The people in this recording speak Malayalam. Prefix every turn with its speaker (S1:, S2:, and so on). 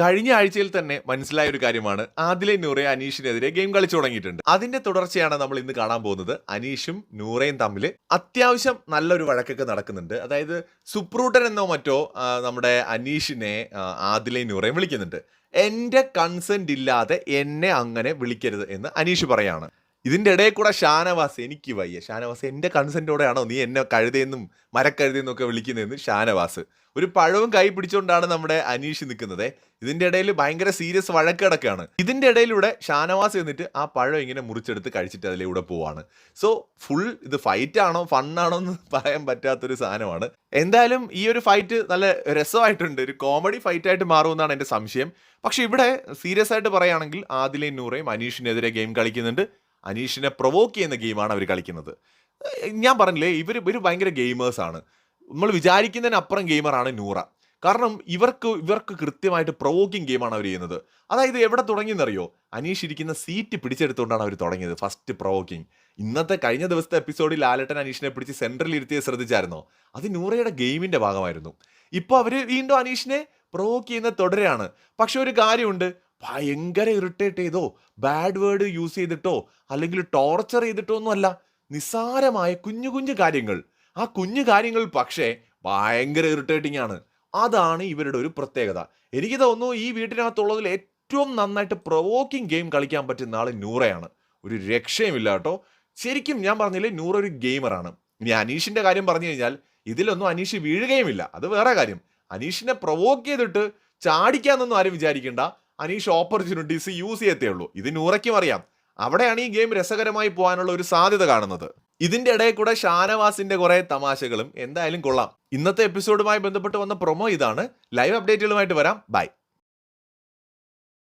S1: കഴിഞ്ഞ ആഴ്ചയിൽ തന്നെ മനസ്സിലായ ഒരു കാര്യമാണ്. ആദിലെ നൂറെ അനീഷിനെതിരെ ഗെയിം കളിച്ചു തുടങ്ങിയിട്ടുണ്ട്. അതിന്റെ തുടർച്ചയാണ് നമ്മൾ ഇന്ന് കാണാൻ പോകുന്നത്. അനീഷും നൂറയും തമ്മിൽ അത്യാവശ്യം നല്ലൊരു വഴക്കൊക്കെ നടക്കുന്നുണ്ട്. അതായത് സുപ്രൂട്ടൻ എന്നോ മറ്റോ നമ്മുടെ അനീഷിനെ ആദിലെ നൂറയും വിളിക്കുന്നുണ്ട്. എന്റെ കൺസെന്റ് ഇല്ലാതെ എന്നെ അങ്ങനെ വിളിക്കരുത് എന്ന് അനീഷ് പറയാണ്. ഇതിന്റെ ഇടയിൽ കൂടെ ഷാനവാസ് എനിക്ക് വയ്യ. ഷാനവാസ് എന്റെ കൺസെന്റോടെയാണോ നീ എന്നെ കഴുതെന്നും മരക്കഴുതെന്നും ഒക്കെ വിളിക്കുന്നതെന്ന് ഷാനവാസ്. ഒരു പഴവും കൈ പിടിച്ചുകൊണ്ടാണ് നമ്മുടെ അനീഷ് നിൽക്കുന്നത് ഇതിന്റെ ഇടയിൽ ഭയങ്കര സീരിയസ് വഴക്കിടക്കാണ് ഇതിന്റെ ഇടയിലൂടെ ഷാനവാസ് എന്നിട്ട് ആ പഴം ഇങ്ങനെ മുറിച്ചെടുത്ത് കഴിച്ചിട്ട് അതിലൂടെ പോവാണ്. സോ ഫുൾ ഇത് ഫൈറ്റ് ആണോ ഫണ്ണാണോ എന്ന് പറയാൻ പറ്റാത്തൊരു സാധനമാണ്. എന്തായാലും ഈ ഒരു ഫൈറ്റ് നല്ല രസമായിട്ടുണ്ട്. ഒരു കോമഡി ഫൈറ്റ് ആയിട്ട് മാറുമെന്നാണ് എന്റെ സംശയം. പക്ഷെ ഇവിടെ സീരിയസ് ആയിട്ട് പറയുകയാണെങ്കിൽ ആദിലെ നൂറയും അനീഷിനെതിരെ ഗെയിം കളിക്കുന്നുണ്ട്. അനീഷിനെ പ്രൊവോക്ക് ചെയ്യുന്ന ഗെയിമാണ് അവർ കളിക്കുന്നത്. ഞാൻ പറഞ്ഞില്ലേ ഇവർ ഇവർ ഭയങ്കര ഗെയിമേഴ്സാണ് നമ്മൾ വിചാരിക്കുന്നതിനപ്പുറം ഗെയിമറാണ് നൂറ. കാരണം ഇവർക്ക് ഇവർക്ക് കൃത്യമായിട്ട് പ്രൊവോക്കിംഗ് ഗെയിമാണ് അവർ ചെയ്യുന്നത്. അതായത് എവിടെ തുടങ്ങിയെന്നറിയോ? അനീഷ് ഇരിക്കുന്ന സീറ്റ് പിടിച്ചെടുത്തുകൊണ്ടാണ് അവർ തുടങ്ങിയത് ഫസ്റ്റ് പ്രൊവോക്കിംഗ് ഇന്നത്തെ കഴിഞ്ഞ ദിവസത്തെ എപ്പിസോഡിൽ ലാലട്ടൻ അനീഷിനെ പിടിച്ച് സെൻട്രൽ ഇരുത്തിയത് ശ്രദ്ധിച്ചായിരുന്നോ? അത് നൂറയുടെ ഗെയിമിന്റെ ഭാഗമായിരുന്നു. ഇപ്പോൾ അവർ വീണ്ടും അനീഷിനെ പ്രൊവോക്ക് ചെയ്യുന്ന തുടരെയാണ് പക്ഷെ ഒരു കാര്യമുണ്ട് ഭയങ്കര ഇറിറ്റേറ്റ് ചെയ്തോ ബാഡ് വേർഡ് യൂസ് ചെയ്തിട്ടോ അല്ലെങ്കിൽ ടോർച്ചർ ചെയ്തിട്ടോ ഒന്നുമല്ല. നിസ്സാരമായ കുഞ്ഞു കുഞ്ഞു കാര്യങ്ങൾ. ആ കുഞ്ഞു കാര്യങ്ങൾ പക്ഷേ ഭയങ്കര ഇറിറ്റേറ്റിംഗ് ആണ്. അതാണ് ഇവരുടെ ഒരു പ്രത്യേകത. എനിക്ക് തോന്നുന്നു ഈ വീട്ടിനകത്തുള്ളതിൽ ഏറ്റവും നന്നായിട്ട് പ്രൊവോക്കിംഗ് ഗെയിം കളിക്കാൻ പറ്റുന്ന ആൾ നൂറയാണ്. ഒരു രക്ഷയുമില്ല കേട്ടോ. ശരിക്കും ഞാൻ പറഞ്ഞില്ലേ നൂറ ഒരു ഗെയിമറാണ് ഇനി അനീഷിന്റെ കാര്യം പറഞ്ഞു കഴിഞ്ഞാൽ ഇതിലൊന്നും അനീഷ് വീഴുകയുമില്ല. അത് വേറെ കാര്യം. അനീഷിനെ പ്രൊവോക്ക് ചെയ്തിട്ട് ചാടിക്കാന്നൊന്നും ആരും വിചാരിക്കണ്ട. അനീഷ് ഓപ്പർച്യൂണിറ്റീസ് യൂസ് ചെയ്യത്തേ ഉള്ളൂ. ഇത് നൂറയ്ക്കും അറിയാം. അവിടെയാണ് ഈ ഗെയിം രസകരമായി പോകാനുള്ള ഒരു സാധ്യത കാണുന്നത്. ഇതിന്റെ ഇടയിൽ കൂടെ ഷാനവാസിന്റെ കുറെ തമാശകളും. എന്തായാലും കൊള്ളാം. ഇന്നത്തെ എപ്പിസോഡുമായി ബന്ധപ്പെട്ട് വന്ന പ്രൊമോ ഇതാണ്. ലൈവ് അപ്ഡേറ്റുകളുമായിട്ട് വരാം. ബൈ